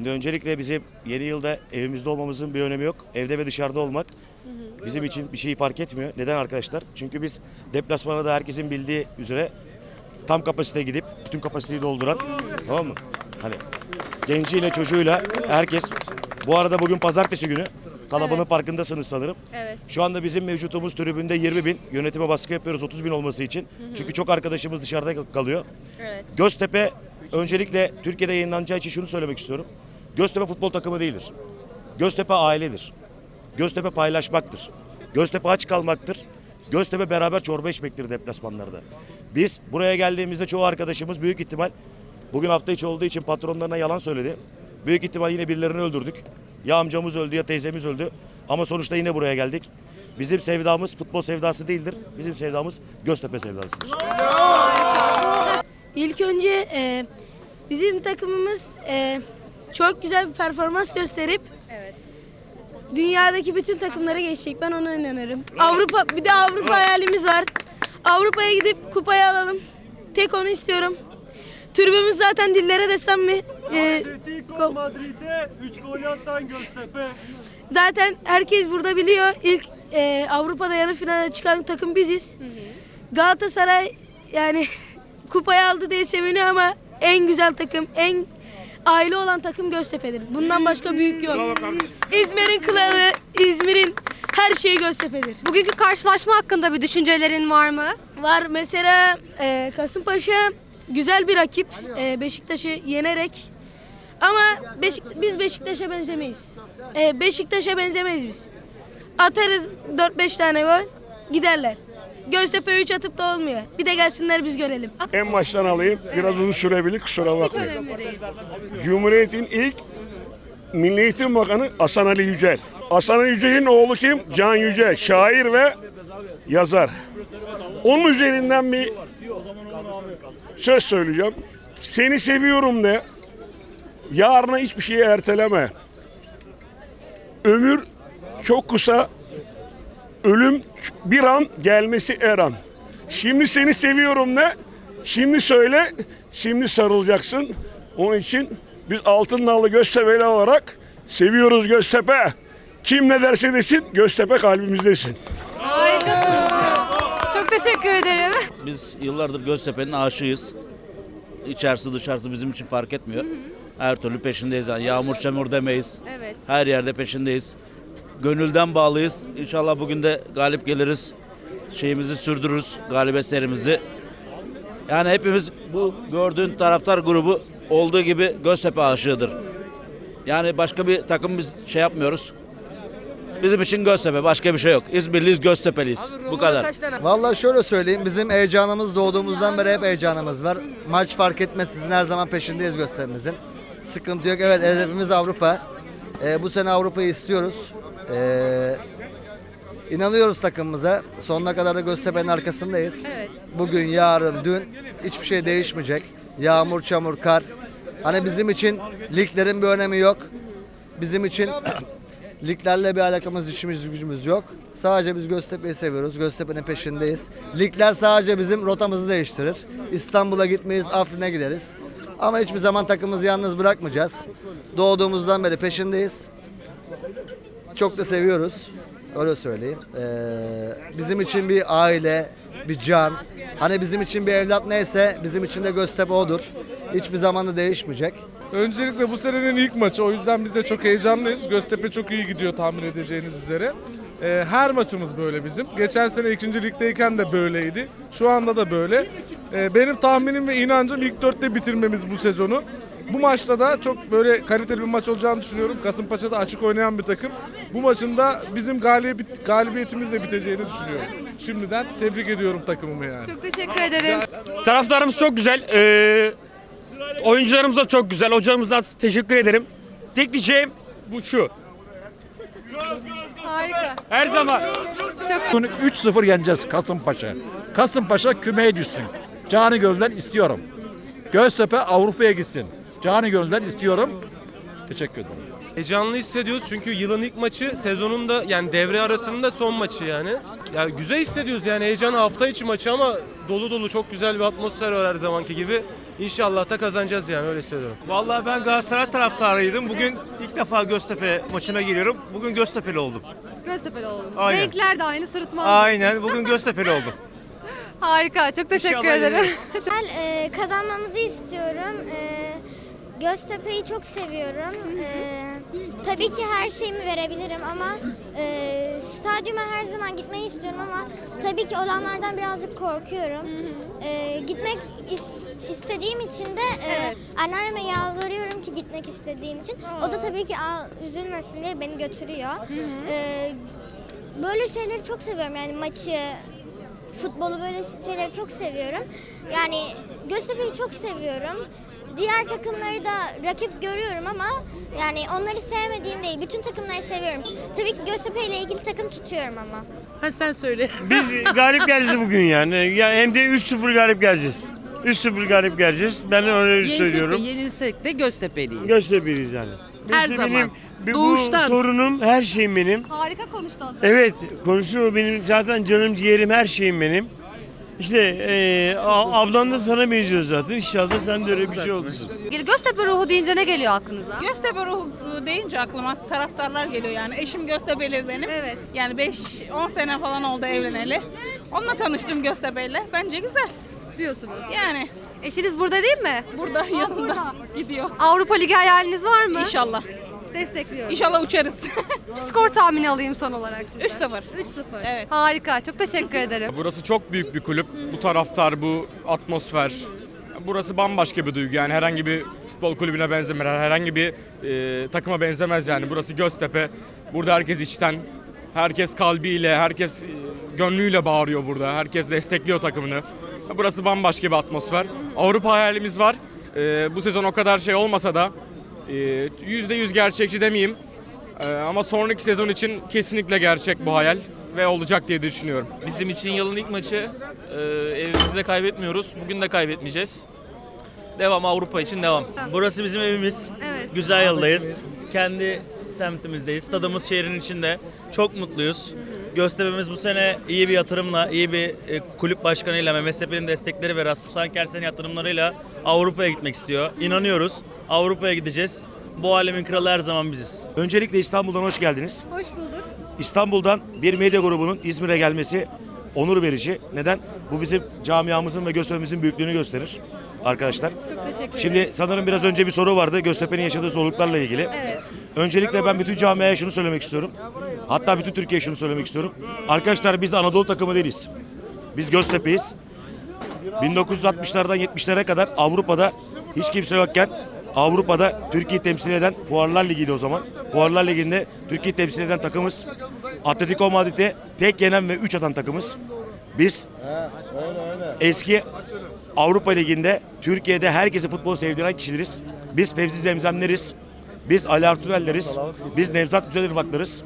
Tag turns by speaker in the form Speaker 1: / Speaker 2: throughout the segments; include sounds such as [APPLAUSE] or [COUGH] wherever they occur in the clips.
Speaker 1: Şimdi öncelikle bizim yeni yılda evimizde olmamızın bir önemi yok. Evde ve dışarıda olmak bizim için bir şeyi fark etmiyor. Neden arkadaşlar? Çünkü biz deplasmana da herkesin bildiği üzere tam kapasite gidip bütün kapasiteyi dolduran tamam mı? Hani genciyle çocuğuyla herkes bu arada bugün pazartesi günü kalabalığın
Speaker 2: Evet.
Speaker 1: farkındasınız sanırım.
Speaker 2: Evet.
Speaker 1: Şu anda bizim mevcutumuz tribünde 20 bin. Yönetime baskı yapıyoruz 30 bin olması için. Çünkü çok arkadaşımız dışarıda kal- kalıyor.
Speaker 2: Evet.
Speaker 1: Göztepe öncelikle Türkiye'de yayınlanacağı için şunu söylemek istiyorum. Göztepe futbol takımı değildir. Göztepe ailedir. Göztepe paylaşmaktır. Göztepe aç kalmaktır. Göztepe beraber çorba içmektir deplasmanlarda. Biz buraya geldiğimizde çoğu arkadaşımız büyük ihtimal bugün hafta içi olduğu için patronlarına yalan söyledi. Büyük ihtimal yine birilerini öldürdük. Ya amcamız öldü ya teyzemiz öldü. Ama sonuçta yine buraya geldik. Bizim sevdamız futbol sevdası değildir. Bizim sevdamız Göztepe sevdasıdır.
Speaker 3: İlk önce e, bizim takımımız e, çok güzel bir performans gösterip
Speaker 2: Evet.
Speaker 3: dünyadaki bütün takımlara geçecek. Ben ona inanıyorum. Avrupa bir de Avrupa hayalimiz var. Avrupa'ya gidip kupayı alalım. Tek onu istiyorum. Türbümüz zaten dillere desem mi? e,
Speaker 4: Atletico Madrid'e 3 gol atan Göztepe.
Speaker 3: zaten herkes burada biliyor. İlk e, Avrupa'da yarı finale çıkan takım biziz. Galatasaray yani [LAUGHS] kupayı aldı diye seviniyor ama en güzel takım, en aile olan takım Göztepe'dir. Bundan başka büyük yok. İzmir'in kralı, İzmir'in her şeyi Göztepe'dir.
Speaker 2: Bugünkü karşılaşma hakkında bir düşüncelerin var mı?
Speaker 3: Var mesela e, Kasımpaşa güzel bir rakip. E, Beşiktaş'ı yenerek ama Beşik, biz Beşiktaş'a benzemeyiz. E, Beşiktaş'a benzemeyiz biz. Atarız 4-5 tane gol giderler. Göztepe 3 atıp da olmuyor. Bir de gelsinler biz görelim.
Speaker 5: En baştan alayım. Biraz uzun sürebilir kusura
Speaker 2: Hiç
Speaker 5: bakmayın.
Speaker 2: önemli değil.
Speaker 5: Cumhuriyet'in ilk Milli Eğitim Bakanı Hasan Ali Yücel. Hasan Ali Yücel'in oğlu kim? Can Yücel. Şair ve yazar. Onun üzerinden bir söz söyleyeceğim. Seni seviyorum de. Yarına hiçbir şeyi erteleme. Ömür çok kısa. Ölüm bir an gelmesi er an. Şimdi seni seviyorum de. Şimdi söyle. Şimdi sarılacaksın. Onun için biz altın nallı Göztepe'li olarak seviyoruz Göztepe. Kim ne derse desin Göztepe kalbimizdesin.
Speaker 2: Harikasınız. Çok teşekkür ederim.
Speaker 6: Biz yıllardır Göztepe'nin aşığıyız. İçerisi dışarısı bizim için fark etmiyor. Her türlü peşindeyiz. Yani yağmur çamur demeyiz.
Speaker 2: Evet.
Speaker 6: Her yerde peşindeyiz. Gönülden bağlıyız. İnşallah bugün de galip geliriz. Şeyimizi sürdürürüz. Galibiyet serimizi. Yani hepimiz bu gördüğün taraftar grubu olduğu gibi Göztepe aşığıdır. Yani başka bir takım biz şey yapmıyoruz. Bizim için Göztepe başka bir şey yok. İzmirliyiz Göztepe'liyiz. Bu kadar.
Speaker 7: Vallahi şöyle söyleyeyim bizim heyecanımız doğduğumuzdan beri hep heyecanımız var. Maç fark etmez sizin her zaman peşindeyiz gösterimizin. Sıkıntı yok. Evet hedefimiz Avrupa. Ee, bu sene Avrupa'yı istiyoruz. Ee, inanıyoruz takımımıza. Sonuna kadar da Göztepe'nin arkasındayız.
Speaker 2: Evet.
Speaker 7: Bugün, yarın, dün hiçbir şey değişmeyecek. Yağmur, çamur, kar. Hani bizim için liglerin bir önemi yok. Bizim için [CLEARS THROAT] liglerle bir alakamız, işimiz, gücümüz yok. Sadece biz Göztepe'yi seviyoruz. Göztepe'nin peşindeyiz. Ligler sadece bizim rotamızı değiştirir. İstanbul'a gitmeyiz, Afrin'e gideriz. Ama hiçbir zaman takımımızı yalnız bırakmayacağız. Doğduğumuzdan beri peşindeyiz. Çok da seviyoruz. Öyle söyleyeyim. Ee, bizim için bir aile, bir can. Hani bizim için bir evlat neyse bizim için de Göztepe odur. Hiçbir zaman da değişmeyecek.
Speaker 4: Öncelikle bu senenin ilk maçı. O yüzden biz de çok heyecanlıyız. Göztepe çok iyi gidiyor tahmin edeceğiniz üzere. Ee, her maçımız böyle bizim. Geçen sene ikinci ligdeyken de böyleydi. Şu anda da böyle. Ee, benim tahminim ve inancım ilk dörtte bitirmemiz bu sezonu. Bu maçta da çok böyle kaliteli bir maç olacağını düşünüyorum. Kasımpaşa'da açık oynayan bir takım. Bu maçın da bizim galibiyet, galibiyetimizle biteceğini düşünüyorum. Şimdiden tebrik ediyorum takımımı yani.
Speaker 2: Çok teşekkür ederim.
Speaker 8: Taraftarımız çok güzel. Ee, oyuncularımız da çok güzel. Hocamıza teşekkür ederim. Tek diyeceğim bu şu.
Speaker 2: Harika.
Speaker 8: Her zaman
Speaker 2: Çok
Speaker 9: 3-0 yeneceğiz Kasımpaşa. Kasımpaşa kümeye düşsün. Canı gönülden istiyorum. Göztepe Avrupa'ya gitsin. Canı gönülden istiyorum. Teşekkür ederim.
Speaker 10: Heyecanlı hissediyoruz çünkü yılın ilk maçı sezonun da yani devre arasının da son maçı yani. Ya güzel hissediyoruz yani heyecan hafta içi maçı ama dolu dolu çok güzel bir atmosfer var her zamanki gibi. İnşallah da kazanacağız yani öyle hissediyorum.
Speaker 8: Vallahi ben Galatasaray taraftarıydım. Bugün ilk defa Göztepe maçına giriyorum. Bugün Göztepe'li oldum.
Speaker 2: Göztepe'li oldunuz.
Speaker 8: Aynen.
Speaker 2: Renkler de aynı sırıtma.
Speaker 8: Aynen bugün [LAUGHS] Göztepe'li oldum.
Speaker 2: Harika. Çok teşekkür
Speaker 8: İnşallah
Speaker 2: ederim. [LAUGHS]
Speaker 11: Ben e, kazanmamızı istiyorum. E, Göztepe'yi çok seviyorum. E, tabii ki her şeyimi verebilirim ama e, stadyuma her zaman gitmeyi istiyorum ama tabii ki olanlardan birazcık korkuyorum. E, gitmek is- istediğim için de e,
Speaker 2: Evet.
Speaker 11: anneanneme yalvarıyorum ki gitmek istediğim için. O da tabii ki "Aa, üzülmesin diye beni götürüyor. E, böyle şeyleri çok seviyorum yani maçı, futbolu böyle şeyleri çok seviyorum. Yani Göztepe'yi çok seviyorum. Diğer takımları da rakip görüyorum ama yani onları sevmediğim değil. Bütün takımları seviyorum. Tabii ki Göztepe ile ilgili takım tutuyorum ama.
Speaker 12: Ha sen söyle.
Speaker 8: Biz galip geleceğiz bugün yani. Ya hem de 3-0 galip geleceğiz. 3-0 galip geleceğiz. Ben öyle söylüyorum.
Speaker 12: yenilsek de Göztepe'liyiz.
Speaker 8: Göztepe'liyiz yani.
Speaker 12: Her
Speaker 8: Göztepe
Speaker 12: zaman.
Speaker 8: benim- bu
Speaker 12: Doğuştan.
Speaker 8: torunum, her şeyim benim.
Speaker 2: Harika konuştun.
Speaker 8: Evet, konuşuyor benim zaten canım ciğerim her şeyim benim. İşte a- ablan da sana benziyor zaten. İnşallah sen de öyle bir şey olursun.
Speaker 2: Göztepe ruhu deyince ne geliyor aklınıza?
Speaker 12: Göztepe ruhu deyince aklıma taraftarlar geliyor yani. Eşim Göztepe'li benim.
Speaker 2: Evet.
Speaker 12: Yani 5-10 sene falan oldu evleneli. Onunla tanıştım Göztepe'yle. Bence güzel.
Speaker 2: Diyorsunuz.
Speaker 12: Yani
Speaker 2: Eşiniz burada değil mi?
Speaker 12: burada yanında gidiyor.
Speaker 2: Avrupa Ligi hayaliniz var mı?
Speaker 12: İnşallah.
Speaker 2: Destekliyorum.
Speaker 12: İnşallah uçarız. [LAUGHS]
Speaker 2: Skor tahmini alayım son olarak sizden.
Speaker 12: 3-0.
Speaker 2: 3-0.
Speaker 12: Evet.
Speaker 2: Harika. Çok teşekkür ederim.
Speaker 10: Burası çok büyük bir kulüp. Bu taraftar, bu atmosfer. Burası bambaşka bir duygu yani herhangi bir futbol kulübüne benzemez, herhangi bir e, takıma benzemez yani. Burası Göztepe. Burada herkes içten, herkes kalbiyle, herkes e, gönlüyle bağırıyor burada. Herkes destekliyor takımını. Burası bambaşka bir atmosfer. Avrupa hayalimiz var. E, bu sezon o kadar şey olmasa da %100 gerçekçi demeyeyim. E, ama sonraki sezon için kesinlikle gerçek bu hayal ve olacak diye düşünüyorum.
Speaker 8: Bizim için yılın ilk maçı. Ee, evimizde kaybetmiyoruz. Bugün de kaybetmeyeceğiz. Devam Avrupa için devam. Burası bizim evimiz.
Speaker 2: Evet.
Speaker 8: Güzel yıldayız. Kendi semtimizdeyiz. Stadımız şehrin içinde. Çok mutluyuz. Göztepe'miz bu sene iyi bir yatırımla, iyi bir e, kulüp başkanıyla, Mehmet Sepe'nin destekleri ve Rasmus Ankersen'in yatırımlarıyla Avrupa'ya gitmek istiyor. İnanıyoruz. Avrupa'ya gideceğiz. Bu alemin kralı her zaman biziz.
Speaker 1: Öncelikle İstanbul'dan hoş geldiniz.
Speaker 2: Hoş bulduk.
Speaker 1: İstanbul'dan bir medya grubunun İzmir'e gelmesi onur verici. Neden? Bu bizim camiamızın ve Göztepe'mizin büyüklüğünü gösterir arkadaşlar.
Speaker 2: Çok teşekkür ederim.
Speaker 1: Şimdi sanırım biraz önce bir soru vardı Göztepe'nin yaşadığı zorluklarla ilgili.
Speaker 2: Evet.
Speaker 1: Öncelikle ben bütün camiaya şunu söylemek istiyorum. Hatta bütün Türkiye'ye şunu söylemek istiyorum. Arkadaşlar biz Anadolu takımı değiliz. Biz Göztepe'yiz. 1960'lardan 70'lere kadar Avrupa'da hiç kimse yokken Avrupa'da Türkiye'yi temsil eden Fuarlar Ligi'ydi o zaman. Fuarlar Ligi'nde Türkiye'yi temsil eden takımız. Atletico Madrid'e tek yenen ve 3 atan takımız. Biz eski Avrupa Ligi'nde Türkiye'de herkesi futbol sevdiren kişileriz. Biz Fevzi Zemzemleriz. Biz Ali Artunel'leriz. Biz Nevzat Güzelirmaklarız.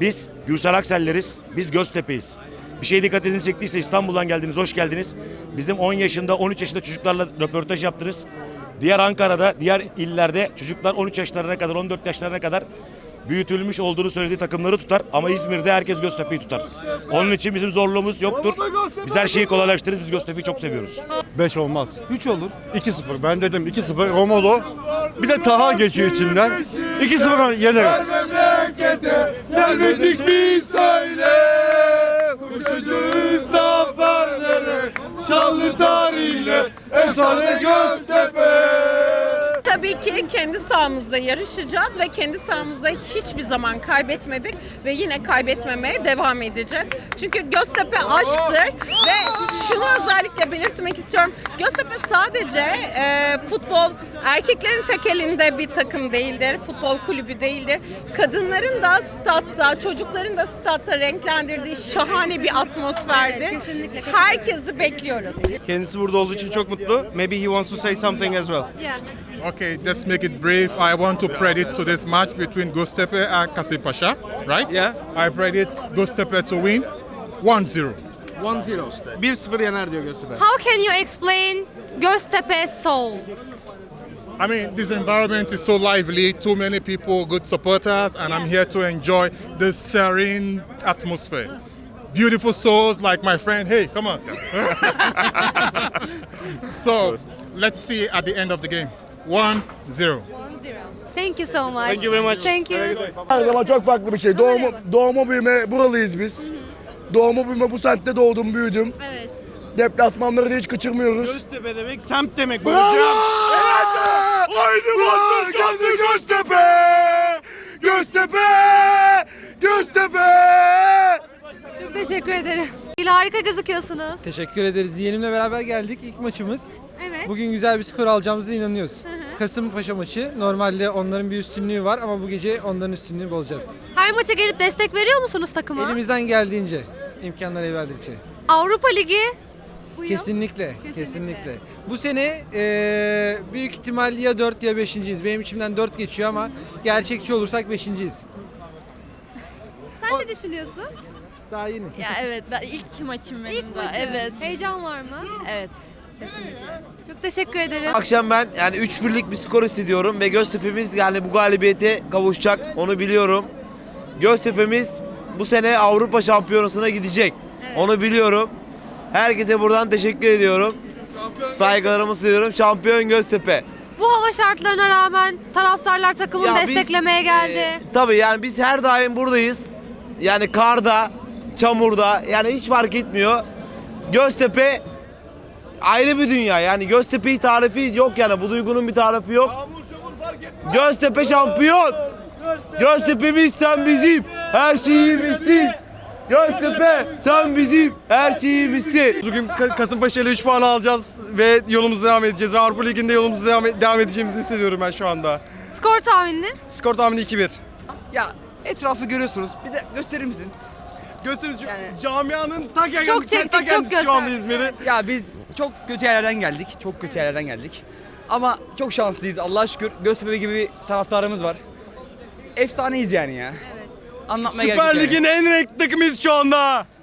Speaker 1: Biz Gürsel Aksel'leriz. Biz Göztepe'yiz. Bir şey dikkatinizi çektiyse İstanbul'dan geldiniz, hoş geldiniz. Bizim 10 yaşında, 13 yaşında çocuklarla röportaj yaptınız. Diğer Ankara'da, diğer illerde çocuklar 13 yaşlarına kadar, 14 yaşlarına kadar büyütülmüş olduğunu söylediği takımları tutar. Ama İzmir'de herkes Göztepe'yi tutar. Onun için bizim zorluğumuz yoktur. Biz her şeyi kolaylaştırırız. Biz Göztepe'yi çok seviyoruz.
Speaker 5: 5 olmaz. 3 olur. 2-0. Ben dedim 2-0 Romolo. Bir de Taha geçiyor içinden. 2-0 yener.
Speaker 4: Gelmedik biz söyle Koşacağız zaferlere Şanlı tarihine Efsane Göztepe
Speaker 12: Tabii ki kendi sahamızda yarışacağız ve kendi sahamızda hiçbir zaman kaybetmedik ve yine kaybetmemeye devam edeceğiz. Çünkü Göztepe aşktır ve şunu özellikle belirtmek istiyorum. Göztepe sadece e, futbol erkeklerin tek elinde bir takım değildir, futbol kulübü değildir. Kadınların da statta, çocukların da statta renklendirdiği şahane bir atmosferdir.
Speaker 2: Evet, kesinlikle katılıyorum.
Speaker 12: Herkesi bekliyoruz.
Speaker 10: Kendisi burada olduğu için çok mutlu. Maybe he wants to say something as well.
Speaker 2: Yeah.
Speaker 4: Okay, let's make it brief. I want to predict to this match between Göztepe and Kasımpaşa, right?
Speaker 10: Yeah.
Speaker 4: I predict Göztepe to win 1-0.
Speaker 10: 1-0. 1-0 yener diyor Göztepe.
Speaker 2: How can you explain Göztepe soul?
Speaker 13: I mean, this environment is so lively, too many people, good supporters, and I'm here to enjoy the serene atmosphere. Beautiful souls like my friend. Hey, come on. [LAUGHS] so, let's see at the end of the game. 1 0.
Speaker 2: 1-0. Thank you so much.
Speaker 5: Thank you very much.
Speaker 2: Thank you.
Speaker 5: Her zaman çok farklı bir şey. Doğumu, doğumu büyüme buralıyız biz. Doğumu büyüme bu semtte doğdum büyüdüm.
Speaker 2: Evet.
Speaker 5: Deplasmanları da hiç kaçırmıyoruz.
Speaker 10: Göztepe demek semt demek
Speaker 5: Bravo! Haydi Bozdur Canlı Göztepe! Göztepe! Göztepe!
Speaker 2: Çok teşekkür ederim. Harika gözüküyorsunuz.
Speaker 14: Teşekkür ederiz. Yeğenimle beraber geldik. İlk maçımız.
Speaker 2: Evet.
Speaker 14: Bugün güzel bir skor alacağımıza inanıyoruz. Kasımpaşa maçı. Normalde onların bir üstünlüğü var ama bu gece onların üstünlüğünü bozacağız.
Speaker 2: Her maça gelip destek veriyor musunuz takıma?
Speaker 14: Elimizden geldiğince, imkanları el verdikçe.
Speaker 2: Avrupa Ligi bu yıl.
Speaker 14: Kesinlikle,
Speaker 2: Kesinlikle.
Speaker 14: kesinlikle. Bu sene eee, büyük ihtimal ya 4 ya 5.yiz. Benim içimden 4 geçiyor ama gerçekçi olursak 5.yiz.
Speaker 2: Sen ne düşünüyorsun?
Speaker 14: Daha yeni.
Speaker 15: Ya evet da ilk maçım benim
Speaker 2: İlk maçı.
Speaker 15: Evet.
Speaker 2: Heyecan var mı?
Speaker 15: Evet. Kesinlikle.
Speaker 2: Çok teşekkür ederim.
Speaker 6: Akşam ben yani 3-1'lik bir skor hissediyorum ve Göztepe'miz yani bu galibiyete kavuşacak onu biliyorum. Göztepe'miz bu sene Avrupa Şampiyonası'na gidecek. Onu biliyorum. Herkese buradan teşekkür ediyorum. Saygılarımı sunuyorum. Şampiyon Göztepe.
Speaker 2: Bu hava şartlarına rağmen taraftarlar takımını
Speaker 6: Ya biz,
Speaker 2: desteklemeye geldi.
Speaker 6: e, tabii yani biz her daim buradayız. Yani karda, çamurda yani hiç fark etmiyor. Göztepe ayrı bir dünya. Yani Göztepe'yi tarifi yok yani. Bu duygunun bir tarifi yok. Göztepe şampiyon. Göztepe'miz sen bizim. Her şeyimizsin. Göztepe sen bizim. Her şeyimizsin.
Speaker 10: Bugün Kasımpaşa ile 3 puan alacağız ve yolumuza devam edeceğiz. Ve Avrupa Ligi'nde yolumuza devam, devam edeceğimizi hissediyorum ben şu anda.
Speaker 2: Skor tahmininiz?
Speaker 10: Skor tahmini 2-1.
Speaker 14: Ya etrafı görüyorsunuz. Bir de gösterir misin?
Speaker 10: Gösterici camianın ta kendisi,
Speaker 2: Çok çektik,
Speaker 10: ta
Speaker 2: çok
Speaker 10: kendisi şu anda
Speaker 2: gösterdik.
Speaker 10: İzmir'i.
Speaker 14: Ya biz çok kötü yerlerden geldik. Çok kötü yerlerden geldik. Ama çok şanslıyız. Allah'a şükür Göztepe gibi bir taraftarımız var. Efsaneyiz yani ya.
Speaker 2: Evet.
Speaker 14: Anlatmaya gerek yok
Speaker 10: Süper
Speaker 14: yani.
Speaker 10: Lig'in en renkli takımıyız şu anda.